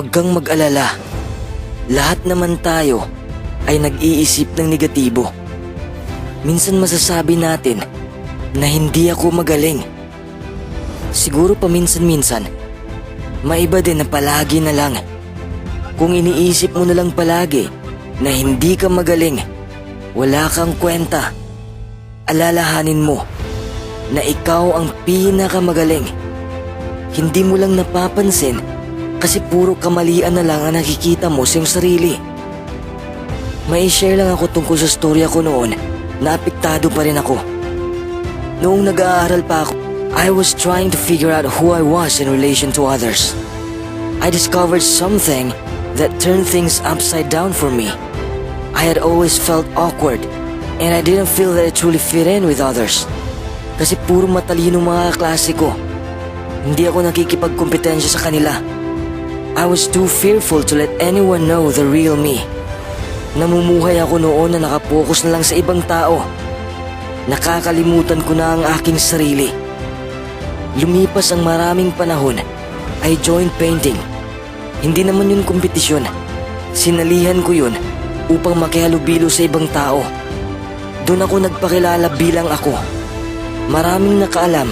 Huwag kang mag-alala. Lahat naman tayo ay nag-iisip ng negatibo. Minsan masasabi natin na hindi ako magaling. Siguro paminsan-minsan, maiba din na palagi na lang. Kung iniisip mo na lang palagi na hindi ka magaling, wala kang kwenta. Alalahanin mo na ikaw ang pinakamagaling. Hindi mo lang napapansin kasi puro kamalian na lang ang nakikita mo sa iyong sarili. May share lang ako tungkol sa storya ko noon na apektado pa rin ako. Noong nag-aaral pa ako, I was trying to figure out who I was in relation to others. I discovered something that turned things upside down for me. I had always felt awkward and I didn't feel that I truly fit in with others. Kasi puro matalino mga klase ko. Hindi ako nakikipagkompetensya sa kanila. I was too fearful to let anyone know the real me. Namumuhay ako noon na nakapokus na lang sa ibang tao. Nakakalimutan ko na ang aking sarili. Lumipas ang maraming panahon, I joined painting. Hindi naman yun kompetisyon. Sinalihan ko yun upang makihalubilo sa ibang tao. Doon ako nagpakilala bilang ako. Maraming nakaalam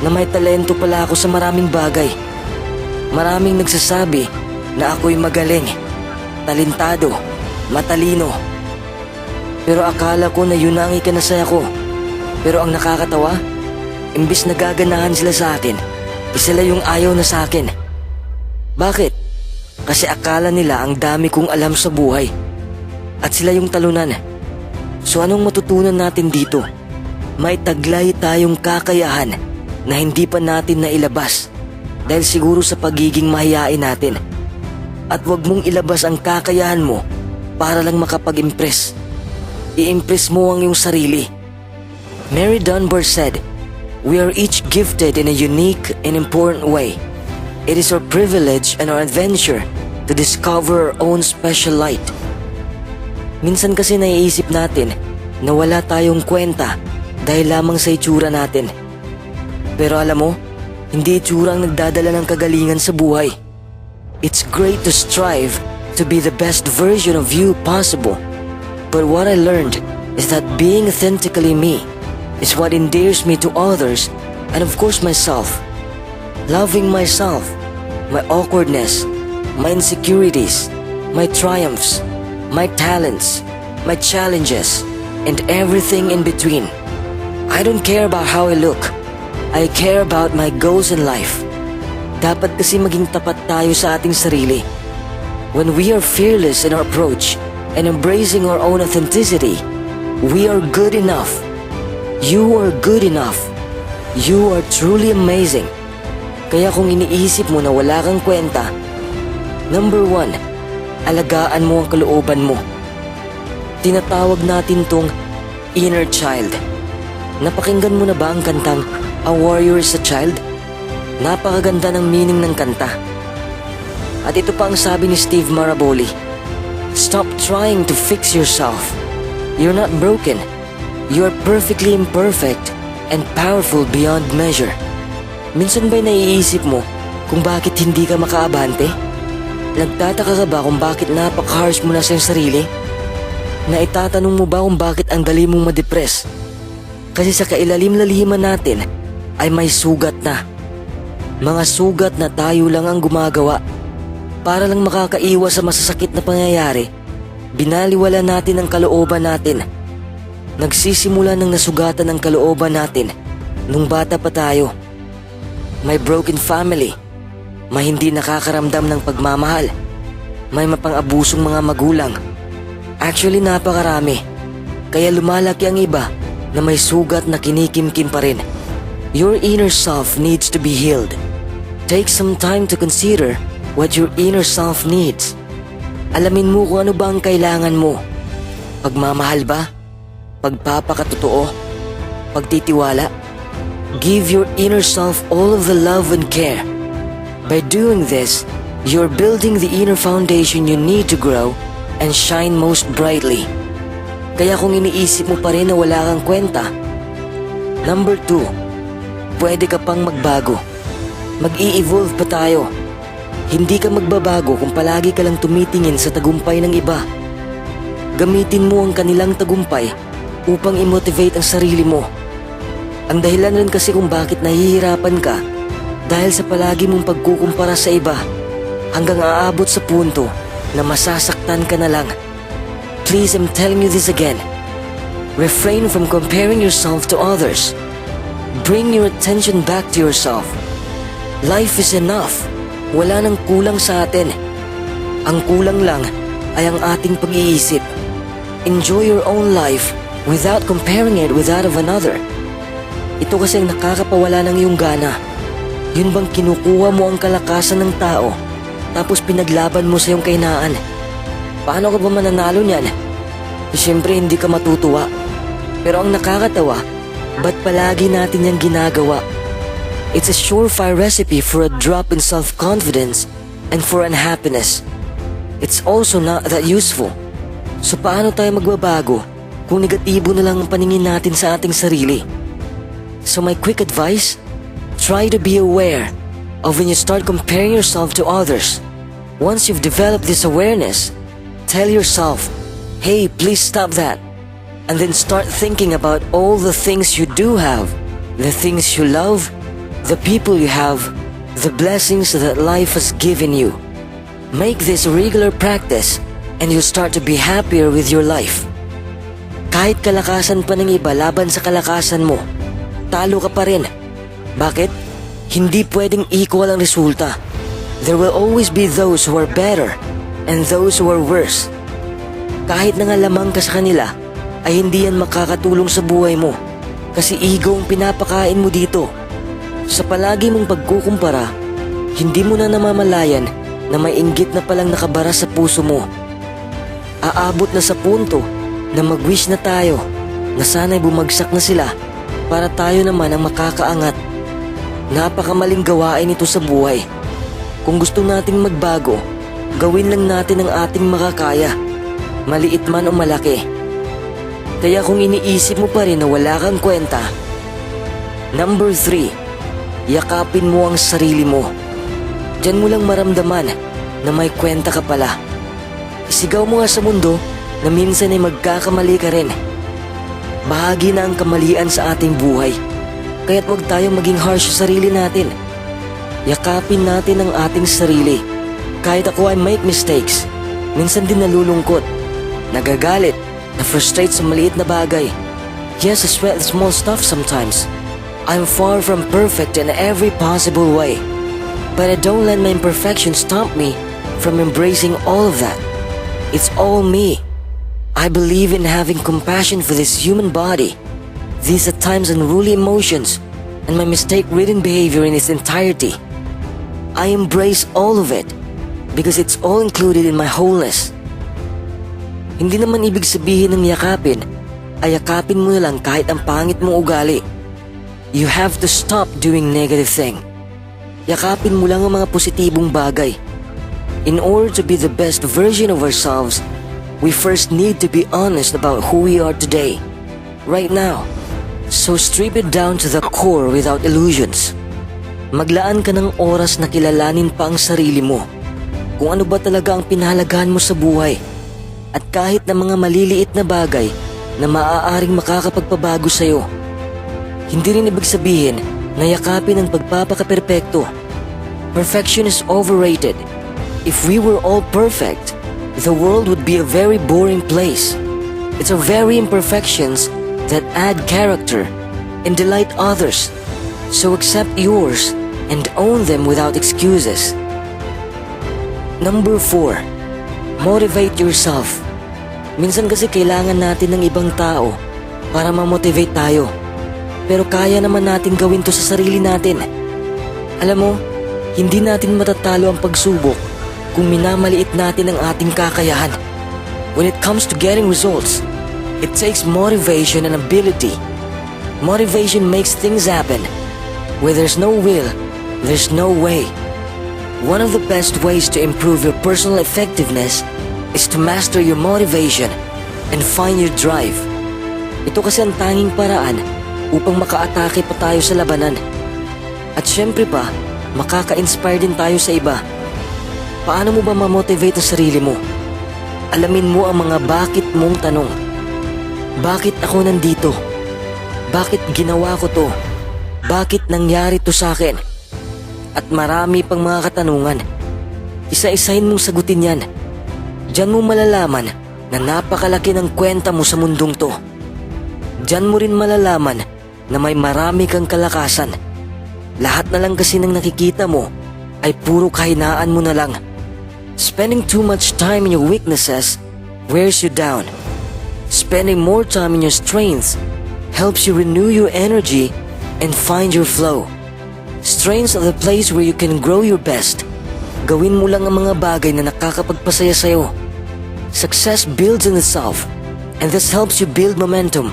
na may talento pala ako sa maraming bagay. Maraming nagsasabi na ako'y magaling, talentado, matalino. Pero akala ko na yun ang ikanasaya ko. Pero ang nakakatawa, imbis nagaganahan sila sa akin, sila yung ayaw na sa akin. Bakit? Kasi akala nila ang dami kong alam sa buhay. At sila yung talunan. So anong matutunan natin dito? May taglay tayong kakayahan na hindi pa natin nailabas dahil siguro sa pagiging mahiyain natin. At wag mong ilabas ang kakayahan mo para lang makapag-impress. I-impress mo ang iyong sarili. Mary Dunbar said, We are each gifted in a unique and important way. It is our privilege and our adventure to discover our own special light. Minsan kasi naiisip natin na wala tayong kwenta dahil lamang sa itsura natin. Pero alam mo, hindi itsura ang nagdadala ng kagalingan sa buhay. It's great to strive to be the best version of you possible. But what I learned is that being authentically me is what endears me to others and of course myself. Loving myself, my awkwardness, my insecurities, my triumphs, my talents, my challenges, and everything in between. I don't care about how I look. I care about my goals in life. Dapat kasi maging tapat tayo sa ating sarili. When we are fearless in our approach and embracing our own authenticity, we are good enough. You are good enough. You are truly amazing. Kaya kung iniisip mo na wala kang kwenta, number one, alagaan mo ang kalooban mo. Tinatawag natin tong inner child. Napakinggan mo na ba ang kantang A Warrior is a Child? Napakaganda ng meaning ng kanta. At ito pa ang sabi ni Steve Maraboli. Stop trying to fix yourself. You're not broken. You are perfectly imperfect and powerful beyond measure. Minsan ba'y naiisip mo kung bakit hindi ka makaabante? Nagtataka ka ba kung bakit napaka-harsh mo na sa sarili? Na itatanong mo ba kung bakit ang dali mong madepress? Kasi sa kailalim-laliman natin ay may sugat na. Mga sugat na tayo lang ang gumagawa. Para lang makakaiwas sa masasakit na pangyayari, binaliwala natin ang kalooban natin. Nagsisimula ng nasugatan ng kalooban natin nung bata pa tayo. May broken family, may hindi nakakaramdam ng pagmamahal, may mapang-abusong mga magulang. Actually napakarami, kaya lumalaki ang iba na may sugat na kinikimkim pa rin. Your inner self needs to be healed. Take some time to consider what your inner self needs. Alamin mo kung ano ba ang kailangan mo. Pagmamahal ba? Pagpapakatotoo? Pagtitiwala? Give your inner self all of the love and care. By doing this, you're building the inner foundation you need to grow and shine most brightly. Kaya kung iniisip mo pa rin na wala kang kwenta, number two, pwede ka pang magbago. Mag-i-evolve pa tayo. Hindi ka magbabago kung palagi ka lang tumitingin sa tagumpay ng iba. Gamitin mo ang kanilang tagumpay upang i-motivate ang sarili mo. Ang dahilan rin kasi kung bakit nahihirapan ka dahil sa palagi mong pagkukumpara sa iba hanggang aabot sa punto na masasaktan ka na lang. Please, I'm telling you this again. Refrain from comparing yourself to others. Bring your attention back to yourself. Life is enough. Wala nang kulang sa atin. Ang kulang lang ay ang ating pag-iisip. Enjoy your own life without comparing it with that of another. Ito kasi ang nakakapawala ng iyong gana. Yun bang kinukuha mo ang kalakasan ng tao tapos pinaglaban mo sa iyong kainaan? Paano ka ba mananalo niyan? Siyempre hindi ka matutuwa. Pero ang nakakatawa, ba't palagi natin yung ginagawa? It's a surefire recipe for a drop in self-confidence and for unhappiness. It's also not that useful. So paano tayo magbabago kung negatibo na lang ang paningin natin sa ating sarili? So my quick advice, try to be aware of when you start comparing yourself to others. Once you've developed this awareness, tell yourself, hey, please stop that. And then start thinking about all the things you do have, the things you love, the people you have, the blessings that life has given you. Make this regular practice and you'll start to be happier with your life. Kahit kalakasan pa ng iba laban sa kalakasan mo, talo ka pa rin. Bakit? Hindi pwedeng equal ang resulta. There will always be those who are better and those who are worse. Kahit na nga lamang ka sa kanila, ay hindi yan makakatulong sa buhay mo kasi ego ang pinapakain mo dito. Sa palagi mong pagkukumpara, hindi mo na namamalayan na may inggit na palang nakabara sa puso mo. Aabot na sa punto na mag-wish na tayo na sana'y bumagsak na sila para tayo naman ang makakaangat. Napakamaling gawain ito sa buhay. Kung gusto nating magbago, gawin lang natin ang ating makakaya. Maliit man o malaki. Kaya kung iniisip mo pa rin na wala kang kwenta, Number 3. Yakapin mo ang sarili mo. Diyan mo lang maramdaman na may kwenta ka pala. Isigaw mo nga sa mundo na minsan ay magkakamali ka rin. Bahagi na ang kamalian sa ating buhay. Kaya't huwag tayong maging harsh sa sarili natin. Yakapin natin ang ating sarili. Kahit ako ay make mistakes, minsan din nalulungkot, nagagalit, na-frustrate sa maliit na bagay. Yes, I sweat the small stuff sometimes. I'm far from perfect in every possible way. But I don't let my imperfections stop me from embracing all of that. It's all me. I believe in having compassion for this human body. These at times unruly emotions and my mistake-ridden behavior in its entirety. I embrace all of it because it's all included in my wholeness. Hindi naman ibig sabihin ng yakapin ay yakapin mo na lang kahit ang pangit mong ugali. You have to stop doing negative thing. Yakapin mo lang ang mga positibong bagay. In order to be the best version of ourselves, we first need to be honest about who we are today, right now. So strip it down to the core without illusions. Maglaan ka ng oras na kilalanin pa ang sarili mo. Kung ano ba talaga ang pinahalagahan mo sa buhay. At kahit na mga maliliit na bagay na maaaring makakapagpabago sa'yo. Hindi rin ibig sabihin na yakapin ang pagpapakaperpekto. Perfection is overrated. If we were all perfect, the world would be a very boring place. It's our very imperfections that add character and delight others. So accept yours and own them without excuses. Number 4. Motivate yourself. Minsan kasi kailangan natin ng ibang tao para ma-motivate tayo. Pero kaya naman natin gawin to sa sarili natin. Alam mo, hindi natin matatalo ang pagsubok kung minamaliit natin ang ating kakayahan. When it comes to getting results, it takes motivation and ability. Motivation makes things happen. Where there's no will, there's no way. One of the best ways to improve your personal effectiveness is to master your motivation and find your drive. Ito kasi ang tanging paraan upang makaatake pa tayo sa labanan. At syempre pa, makaka-inspire din tayo sa iba. Paano mo ba mamotivate ang sarili mo? Alamin mo ang mga bakit mong tanong. Bakit ako nandito? Bakit ginawa ko to? Bakit nangyari to sa akin? At marami pang mga katanungan. Isa-isahin mong sagutin yan. Diyan mo malalaman na napakalaki ng kwenta mo sa mundong to. Diyan mo rin malalaman na may marami kang kalakasan. Lahat na lang kasi ng nakikita mo ay puro kahinaan mo na lang. Spending too much time in your weaknesses wears you down. Spending more time in your strengths helps you renew your energy and find your flow. Strengths are the place where you can grow your best. Gawin mo lang ang mga bagay na nakakapagpasaya sa'yo. Success builds in itself, and this helps you build momentum.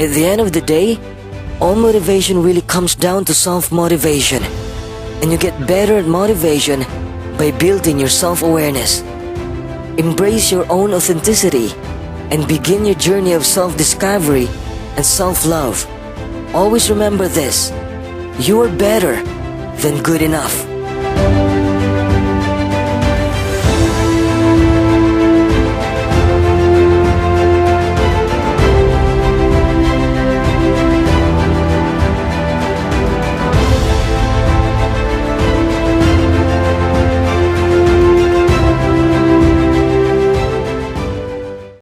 At the end of the day, all motivation really comes down to self-motivation. And you get better at motivation by building your self-awareness. Embrace your own authenticity and begin your journey of self-discovery and self-love. Always remember this. You are better than good enough.